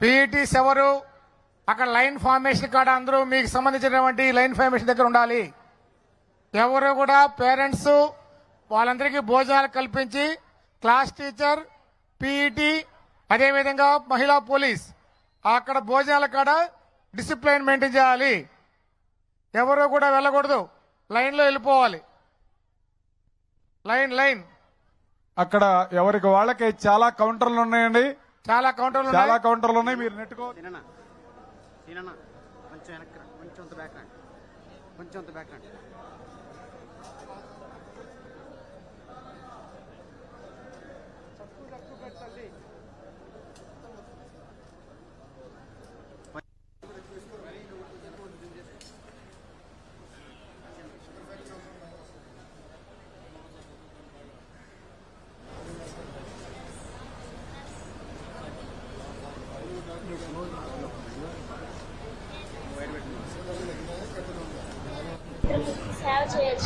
PETs ఎవరు అక్కడ line formation కాడ అందరూ మీకు సంబంధించినటువంటి లైన్ ఫార్మేషన్ దగ్గర ఉండాలి. ఎవరు కూడా పేరెంట్స్ వాళ్ళందరికీ భోజనాలు కల్పించి క్లాస్ టీచర్ పీఈటీ అదేవిధంగా మహిళా పోలీస్ అక్కడ భోజనాల కాడ డిసిప్లైన్ మెయింటైన్ చేయాలి. ఎవరు కూడా వెళ్ళకూడదు. లైన్లో వెళ్ళిపోవాలి. Line line. అక్కడ ఎవరికి వాళ్ళకి చాలా కౌంటర్లు ఉన్నాయండి. చాలా కౌంటర్లు చాలా కౌంటర్లు ఉన్నాయి. మీరు నెట్టుకో. కొంచెం కొంచెం బ్యాక్ కొంచెం బ్యాక్ రండి సేవ చేయొచ్చు కదా సార్ నర్స్ అయితే డాక్టర్ అయితే డాక్టర్ అయితే చేయొచ్చు కాకపోతే మన చదువుని బట్టి మనం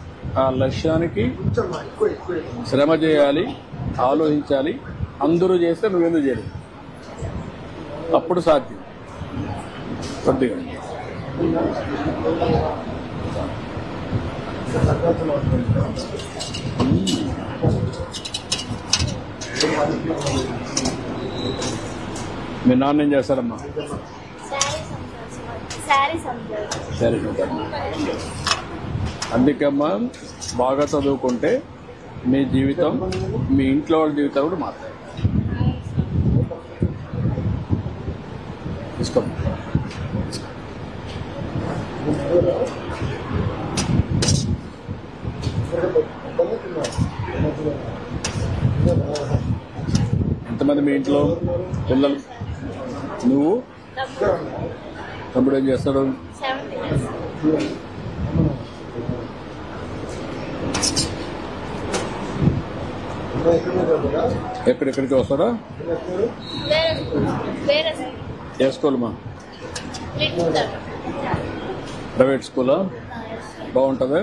ఆ లక్ష్యానికి శ్రమ చేయాలి ఆలోచించాలి అందరూ చేస్తే నువ్వెందుకు చేయలేదు అప్పుడు సాధ్యం. కొద్దిగా. మీ నాన్న ఏం చేస్తారమ్మా? సార్ సరే. అందుకమ్మా బాగా చదువుకుంటే మీ జీవితం మీ ఇంట్లో వాళ్ళ జీవితం కూడా మారుతాయి. ఎంతమంది మీ ఇంట్లో పిల్లలు? నువ్వు? తమ్ముడు. ఏం చేస్తాడు? ఎక్కడెక్కడికి స్కూల్ ఏ స్కూల్? మా లిటిల్ ప్రైవేట్ స్కూలా బాగుంటుంది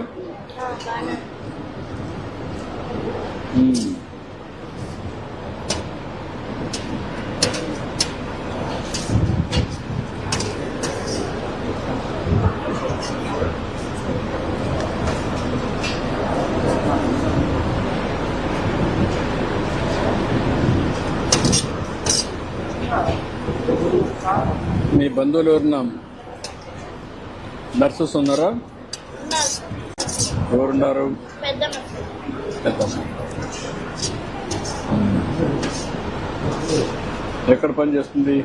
బంధువులు ఎవరున్నా నర్సెస్ ఉన్నారా? ఎవరున్నారు. ఎక్కడ పని చేస్తుంది?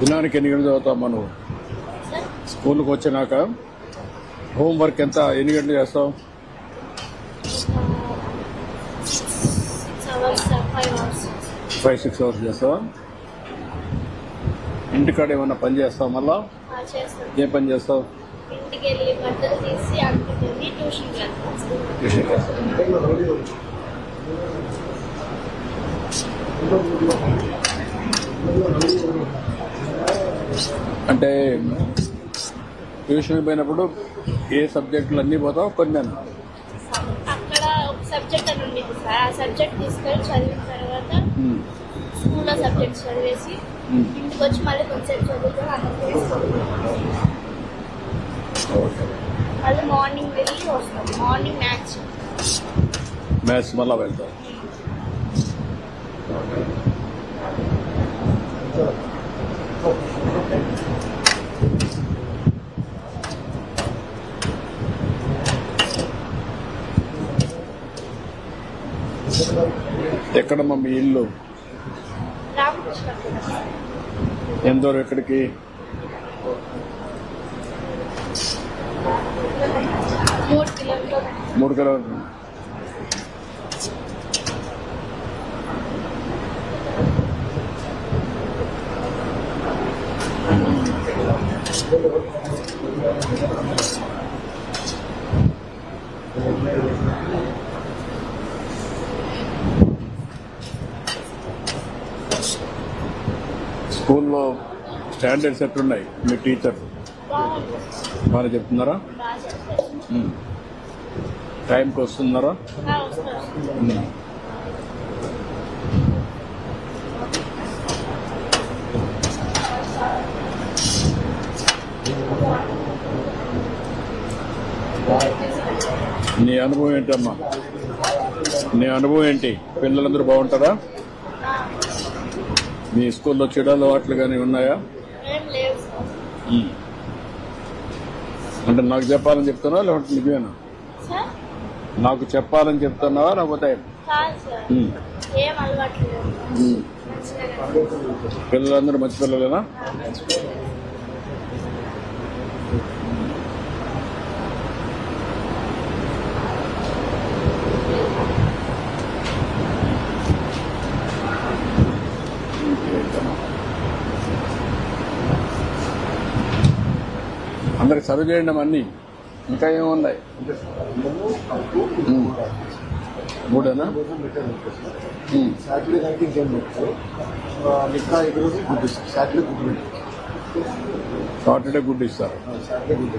దినానికి ఎన్ని గంటలు చదువుతావు నువ్వు? సార్ స్కూల్కి వచ్చినాక? హోంవర్క్ ఎంత? ఎన్ని గంటలు చేస్తావు six hours five hours five six hours చేస్తావా ఇంటికాడ ఏమన్నా పని చేస్తావు మళ్ళా? ఏ పని చేస్తావు? అంటే ట్యూషన్ పోయినప్పుడు ఏ సబ్జెక్టులు అన్నీ పోతావు? కొన్ని అన్నా? అక్కడ ఒక సబ్జెక్ట్ అని ఉండేది సార్. ఆ సబ్జెక్ట్ తీసుకొని చదివిన తర్వాత స్కూల్లో సబ్జెక్ట్స్ చదివేసి. ఇంటికి వచ్చి మళ్ళీ కొంచెం చదువుకొని అందరికీ మళ్ళీ మార్నింగ్ వెళ్ళి వస్తాం. మార్నింగ్ మ్యాథ్స్ మ్యాథ్స్ మళ్ళా వెళ్తాం. ఎక్కడమ్మా మీ ఇల్లు రామకృష్ణ ఎంత దూరం ఎక్కడికి మూడు కిలోమీటర్లు Thank you. స్కూల్లో స్టాండర్డ్స్ ఎట్లున్నాయి? మీ టీచర్? బాగా చెప్తున్నారా. టైంకి వస్తున్నారా. నీ అనుభవం ఏంటమ్మా? నీ అనుభవం ఏంటి? పిల్లలందరూ బాగుంటారా? మీ స్కూల్లో చెడు అలవాట్లు కానీ ఉన్నాయా. అంటే నాకు చెప్పాలని చెప్తున్నావా లేకపోతే నిజమేనా సార్? నాకు చెప్పాలని చెప్తున్నావా లేకపోతే? పిల్లలందరూ మంచి పిల్లలేనా? అందరికి చదువు చేయండి అన్ని ఇంకా ఏమున్నాయి. మూడేనా. సాటర్డే నైట్ ఇంకేం పెట్టారు మిగతా ఈ రోజు గుడ్ సాటర్డే గుడ్ సాటర్డే గుడ్ ఇస్తారు సాటర్డే గుడ్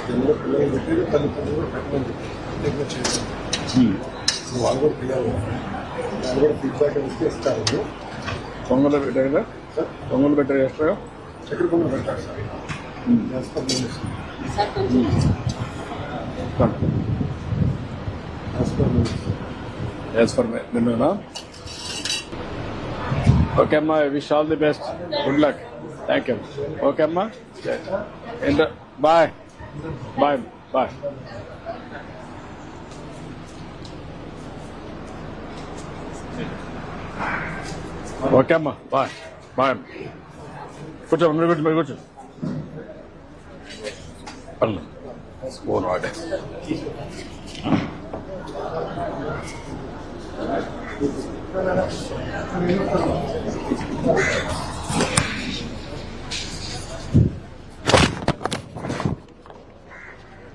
పిల్లలు తల్లిదండ్రులు పెట్టమని. వాళ్ళు కూడా పిల్లలు వాళ్ళు కూడా ఫీడ్బ్యాక్ ఇస్తే పొంగల్ పెట్టారు కదా? పొంగల్ ఎక్స్ట్రా చక్కెర పొంగల్ పెట్టారు సార్ యాజ్ ఫర్ మెనూనా ఓకే అమ్మా wish all the best good luck thank you okay అమ్మా. బాయ్ బాయ్ బాయ్ ఓకే అమ్మా బాయ్. బాయ్ కూర్చో మీరు కూర్చో మీరు కూర్చో. పర్లేదు ఫోన్ వాడే.